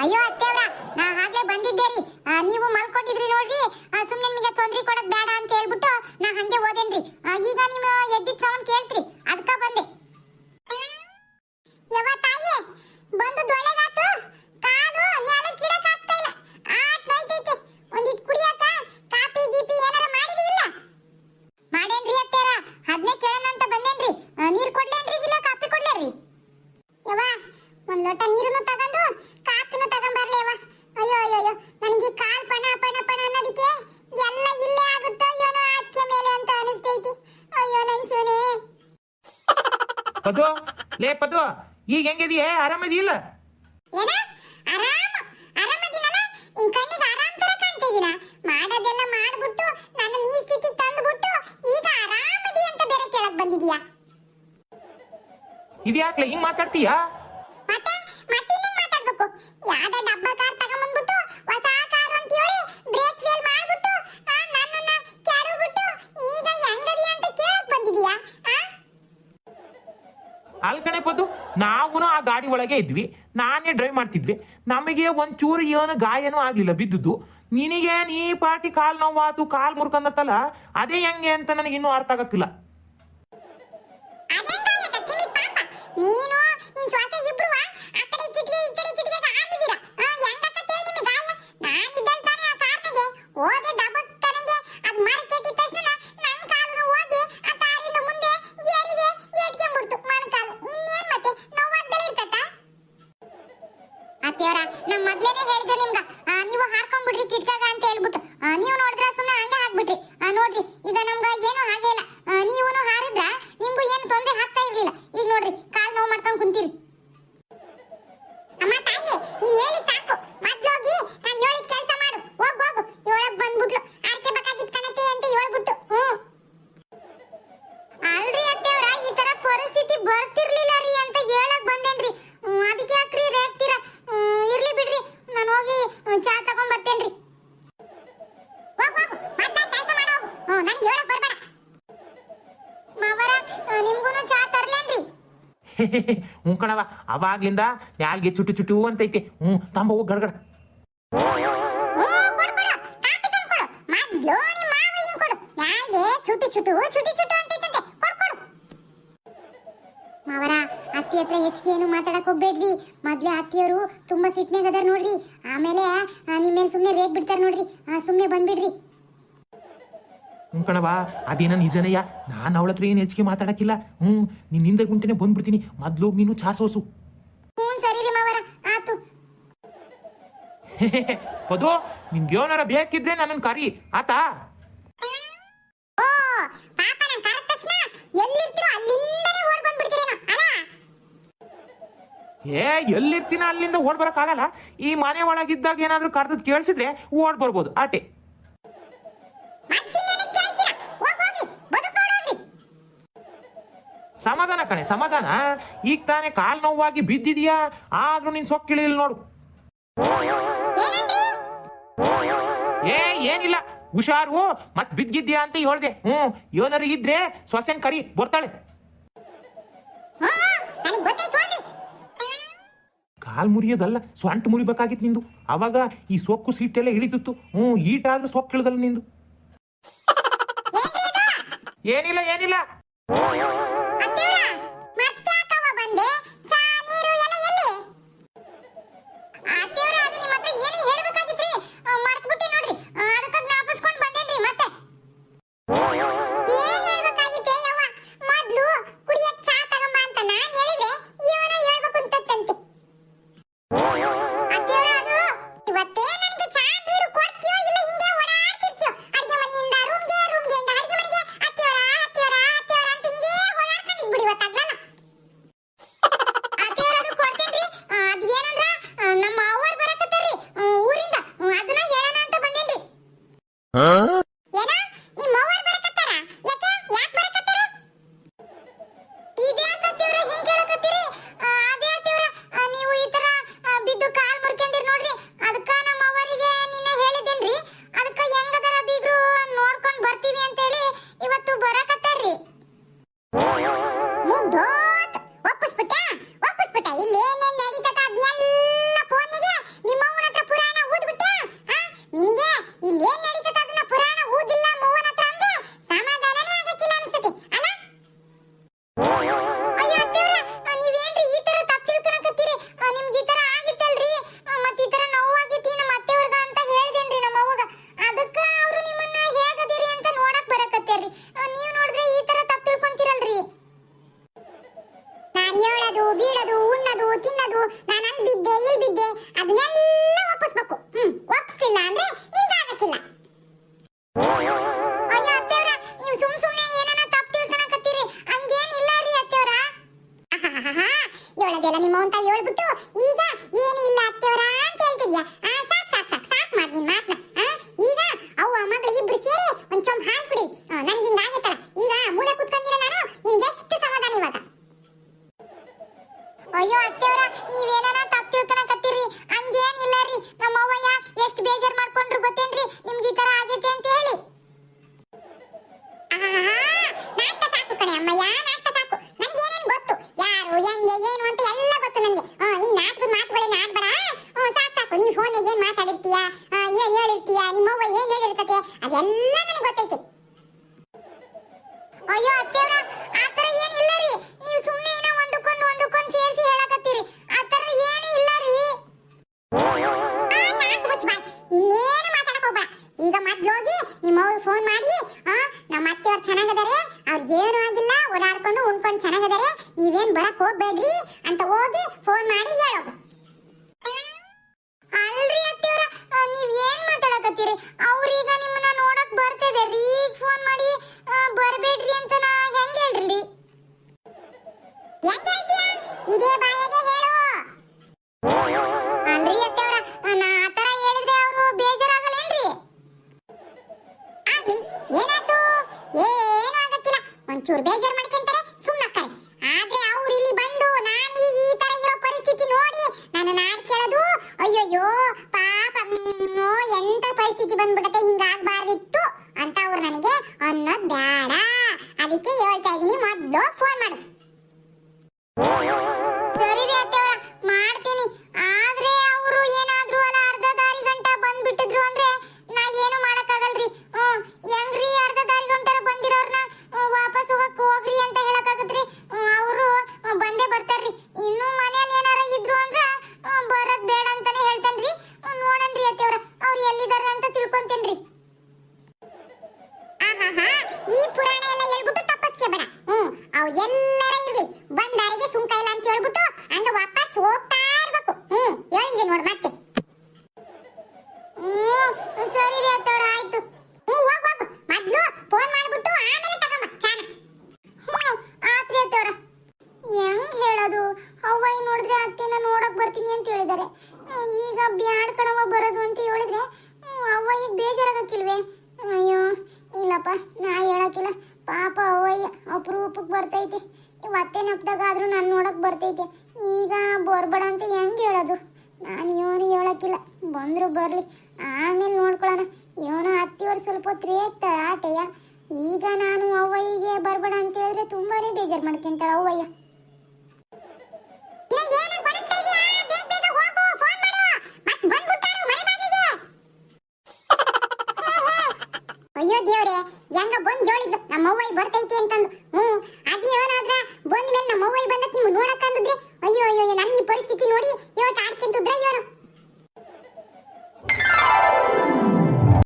ಅಯ್ಯೋ ಅತ್ತೆವ್ರ ನಾ ಹಾಗೆ ಬಂದಿದ್ದೆ ರೀ. ನೀವು ಮಲ್ಕೊಂಡಿದ್ರಿ ನೋಡ್ರಿ. ಸುಮ್ಮನೆ ನಿಮಗೆ ತೊಂದ್ರಿ ಕೊಡಕ್ ಬೇಡ ಅಂತ ಹೇಳ್ಬಿಟ್ಟು ನಾ ಹಂಗೆ ಓದೇನ್ರಿ ಈಗ ನಿಮ್ಮ ಎದ್ದಿದ್ದ ಸೌಂಡ್ ಕೇಳ್ತ್ರಿ. ಅದಕ್ಕ ಬಂದೆ. ಪದು ಲೇ ಪದು ಈಗ ಹೆಂಗಿದೀಯ? ಆರಾಮದಿಲ್ಲ ಏನ ಆರಾಮ ಆರಾಮದಿನಲ್ಲ ನಿನ್ ಕಣ್ಣಿಗೆ ಆರಾಮ್ ತರ ಕಾಣ್ತಿದ್ದೀನ ಮಾಡೋದೆಲ್ಲ ಮಾಡ್ಬಿಟ್ಟು ನನ್ನ ಈ ಸ್ಥಿತಿ ತಂದ್ಬಿಟ್ಟು ಈಗ ಆರಾಮದಿ ಅಂತ ಬೇರೆ ಕೇಳಕ್ ಬಂದಿದ್ಯಾ? ಇದ್ಯಾಕ್ಲೆ ಹಿಂಗ್ ಮಾತಾಡ್ತೀಯಾ? ಅಲ್ ಕಣೆ ಬಂದು ನಾವು ಆ ಗಾಡಿ ಒಳಗೆ ಇದ್ವಿ. ನಾನೇ ಡ್ರೈವ್ ಮಾಡ್ತಿದ್ವಿ. ನಮಗೆ ಒಂಚೂರು ಏನು ಗಾಯನೂ ಆಗ್ಲಿಲ್ಲ ಬಿದ್ದುದು ನಿನಗೇನು ಈ ಪಾಟಿ ಕಾಲು ನೋವಾತು, ಕಾಲು ಮುರ್ಕೊಂಡತ್ತಲ್ಲ ಅದೇ ಹೆಂಗೆ ಅಂತ ನನಗೆ ಇನ್ನೂ ಅರ್ಥ ಆಗಕ್ಕಿಲ್ಲ. ಮೊದ್ಲೇನೆ ಹೇಳಿದೆ ನಿಮ್ಗ ನೀವು ಹಾರ್ಕೊಂಡ್ಬಿಡ್ರಿ ಕಿಟ್ಕಾಗ ಅಂತ ಹೇಳ್ಬಿಟ್ಟು. ನೀವು ನೋಡಿದ್ರ ಸುಮ್ಮನೆ ಹಂಗೆ ಹಾಕ್ಬಿಟ್ರಿ ನೋಡ್ರಿ, ಈಗ ನಮ್ಗ ಏನು ಹಾಗೆ ಇಲ್ಲ ನೀವು ಹಾರಿದ್ರ ನಿಮ್ಗೂ ಏನು ತೊಂದ್ರೆ ಆಗ್ತಾ ಇರ್ಲಿಲ್ಲ ಈಗ ನೋಡ್ರಿ ಕಾಲ್ ನೋವು ಮಾಡ್ಕೊಂಡ್ ಕುಂತೀರಿ ಅಮ್ಮ ತಾಯಿ ನೀನ್ ಹೇಳಿ ಸಾಕು ಮೊದ್ಲೋಗಿ ನಾನ್ ಹೇಳಿದ ಕೆಲಸ ಮಾಡು ಹೋಗ್ ಹೋಗು ಒಳಗ್ ಬಂದ್ಬಿಟ್ಲು ಆರ್ಕೆ ಬೇಕಾಗಿದ್ ಕಣತೆ ಅಂತ ಹೇಳ್ಬಿಟ್ಟು ಹ್ಮ್ ಅಲ್ರಿ ಅತ್ತೆವ್ರ ಈ ತರ ಪರಿಸ್ಥಿತಿ ಬರ್ತಿರ್ಲಿಲ್ಲ ರೀ ಅಂತ ಹೇಳಕ್ ಬಂದೇನ್ರಿ ಹ್ಮ್, ಅದಕ್ಕೆ ಯಾಕ್ರಿ ರೇಗ್ತೀರ ಹ್ಮ್, ಇರ್ಲಿ ಬಿಡ್ರಿ ನಾನು ಹೋಗಿ ಹ್ಮ್, ಚಾ ತಗೊಂಡ್ ಬರ್ತೇನ್ರಿ ಹೋಗ್ ಹೋಗು ಮತ್ತೆ ಕೆಲಸ ಮಾಡೋ ಹ್ಮ್ ನನಗೆ ಹೇಳಕ್ ಬರ್ಬೇಡ ಮಾವರ ನಿಮ್ಗೂನು ಚಾ ತರ್ಲೇನ್ರಿ ಹ್ಞೂ ಕಣವ ಅವಾಗ್ಲಿಂದ ಯಾಲ್ಗೆ ಚುಟು ಚುಟು ಅಂತೈತೆ. ಹ್ಞೂ ತಂಬ ಹೋಗಿ ಗಡ್ಗಡ. ಚುಟು ಚುಟು ಚುಟಿ ಚುಟು ಮಾವರ ಅತ್ತಿ ಹತ್ರ ಹೆಚ್ಚಿಗೆ ಏನು ಮಾತಾಡಕ್ ಹೋಗ್ಬೇಡ್ರಿ. ಮೊದ್ಲೇ ಅತ್ತಿಯವರು ತುಂಬಾ ಸಿಟ್ನಾಗ ಅದಾರ ನೋಡ್ರಿ. ಆಮೇಲೆ ಆ, ನಿಮ್ ಮೇಲೆ ಸುಮ್ನೆ ರೇಗ್ ಬಿಡ್ತಾರ ನೋಡ್ರಿ. ಆ, ಸುಮ್ನೆ ಬಂದ್ಬಿಡ್ರಿ. ಹ್ಞೂ ಕಣವ ಅದೇನ ನಿಜನಯ್ಯ? ನಾನು ಅವಳ ಹತ್ರ ಏನು ಹೆಚ್ಚಿಗೆ ಮಾತಾಡಕ್ಕಿಲ್ಲ. ಹ್ಞೂ ನಿನ್ನ ಹಿಂದೆ ಗುಂಟೆನೆ ಬಂದ್ಬಿಡ್ತೀನಿ. ಮೊದ್ಲು ಹೋಗ್ ನೀನು ಚಾಸೋಸು ಪದು ನಿನ್ಗೆ ಏನಾರ ಬೇಕಿದ್ರೆ ನನ್ನ ಕರಿ. ಆತಾ? ಏ ಎಲ್ಲಿರ್ತೀನ ಅಲ್ಲಿಂದ ಓಡ್ ಆಗಲ್ಲ ಈ ಮನೆ ಒಳಗಿದ್ದಾಗ ಏನಾದ್ರೂ ಕರ್ದದ್ ಕೇಳಿಸಿದ್ರೆ ಓಡ್ ಬರ್ಬೋದು. ಆಟೆ ಮತ್ತಿನ್ನೇನಕ್ಕೆ ಕೇಳ್ತೀರಾ ಹೋಗ್ ಹೋಗ್ರಿ ಬದುಕೋಡೋಗ್ರಿ ಸಮಾಧಾನ ಕಣೆ ಸಮಾಧಾನ? ಈಗ ತಾನೇ ಕಾಲ್ ನೋವಾಗಿ ಬಿದ್ದಿದ್ಯಾ? ಆದ್ರೂ ನೀನ್ ಸೊಕ್ಕಿಳಿಲ್ ನೋಡು. ಏ, ಏನಿಲ್ಲ. ಹುಷಾರು. ಮತ್ ಬಿದ್ದಿದ್ಯಾ ಅಂತ ಹೇಳ್ದೆ. ಹ್ಮ್ ಏನಾರು ಇದ್ರೆ ಸೊಸೆನ್ ಕರಿ, ಬರ್ತಾಳೆ. ಕಾಲ್ ಮುರಿಯೋದಲ್ಲ, ಸ್ವಂಟ್ ಮುರಿಬೇಕಾಗಿತ್ತು ನಿಂದು. ಅವಾಗ ಈ ಸೊಕ್ಕು ಸೀಟೆಲ್ಲ ಇಳಿದಿತ್ತು. ಹ್ಞೂ ಈಟಾದ್ರೂ ಸೊಕ್ಕು ಇಳಿದಲ್ಲ ನಿಂದು. ಏನಿಲ್ಲ ಏನಿಲ್ಲ. 进来。ಚೂರು ಬೇಜಾರ್ ಮಾಡ್ಕೊಂತಾರೆ ಸುಮ್ಮಕ್ಕರೆ ಆದ್ರೆ ಅವ್ರು ಇಲ್ಲಿ ಬಂದು ನಾನು ಈಗ ಈ ತರ ಇರೋ ಪರಿಸ್ಥಿತಿ ನೋಡಿ ನನ್ನ ನಾಡ್ ಕೇಳೋದು, ಅಯ್ಯಯ್ಯೋ, ಪಾಪ ಎಂತ ಪರಿಸ್ಥಿತಿ ಬಂದ್ಬಿಡತ್ತೆ, ಹಿಂಗಾಗ್ಬಾರ್ದಿತ್ತು ಅಂತ ಅವ್ರು ನನಗೆ ಅನ್ನೋದು ಬೇಡ. ಅದಕ್ಕೆ ಹೇಳ್ತಾ ಇದ್ದೀನಿ, ಮೊದಲು ಫೋನ್ ಮಾಡು. ಅವ್ ಎಲ್ಲರ ಹಿಂಗೆ ಬಂದಾರಿಗೆ ಸುಂಕ ಇಲ್ಲ ಅಂತ ಹೇಳ್ಬಿಟ್ಟು ಹಂಗ ವಾಪಸ್ ಹೋಗ್ತಾ ಇರ್ಬೇಕು. ಹ್ಮ್ ಹೇಳಿದೆ ನೋಡ್ ಮತ್ತೆ. ಹ್ಮ್, ಸರಿ ರೀ ಅತ್ತವ್ರ, ಆಯ್ತು. ಹ್ಮ್, ಹೋಗ್ ಹೋಗ್. ಮೊದ್ಲು ಫೋನ್ ಮಾಡ್ಬಿಟ್ಟು ಆಮೇಲೆ ತಗೊಂಬ, ಚಾನ. ಹ್ಮ್, ಆತ್ರಿ ಅತ್ತವ್ರ. ಹೆಂಗ್ ಹೇಳೋದು? ಅವ್ವ ನೋಡಿದ್ರೆ ಅತ್ತೆನ ನೋಡಕ್ ಬರ್ತೀನಿ ಅಂತ ಹೇಳಿದಾರೆ. ಈಗ ಬ್ಯಾಡ್ ಕಣ. ಬಂದ್ರು ಬರಲಿ. ಆಮೇಲೆ ನೋಡ್ಕೊಳ್ಳೋಣ ಇವನು ಅತ್ತಿಯವರು ಸ್ವಲ್ಪ ಹೊತ್ತು ರೇಗ್ತಾರೆ ಆಟಯ್ಯ. ಈಗ ನಾನು ಅವ್ವ ಹೀಗೆ ಬರಬೇಡ ಅಂತ ಹೇಳಿದ್ರೆ ತುಂಬಾನೇ ಬೇಜಾರ್ ಮಾಡ್ಕೊಂತಾಳೆ ಅವ್ವಯ್ಯ. ಅಯ್ಯೋ ಹೆಂಗ ಬಂದ್ ನಮ್ಮ ಅವ್ವ ಬರ್ತೈತಿ ಅಂತಂದು. ಮೇಲೆ ನಮ್ಮ ನಿಮ್ಗೆ ಅಯ್ಯೋ ಅಯ್ಯೋ ನಮ್ಮ ಈ ಪರಿಸ್ಥಿತಿ ನೋಡಿ ಇವತ್ತು ಆಡ್ಕೊಂತಿದ್ರ ಇವರು.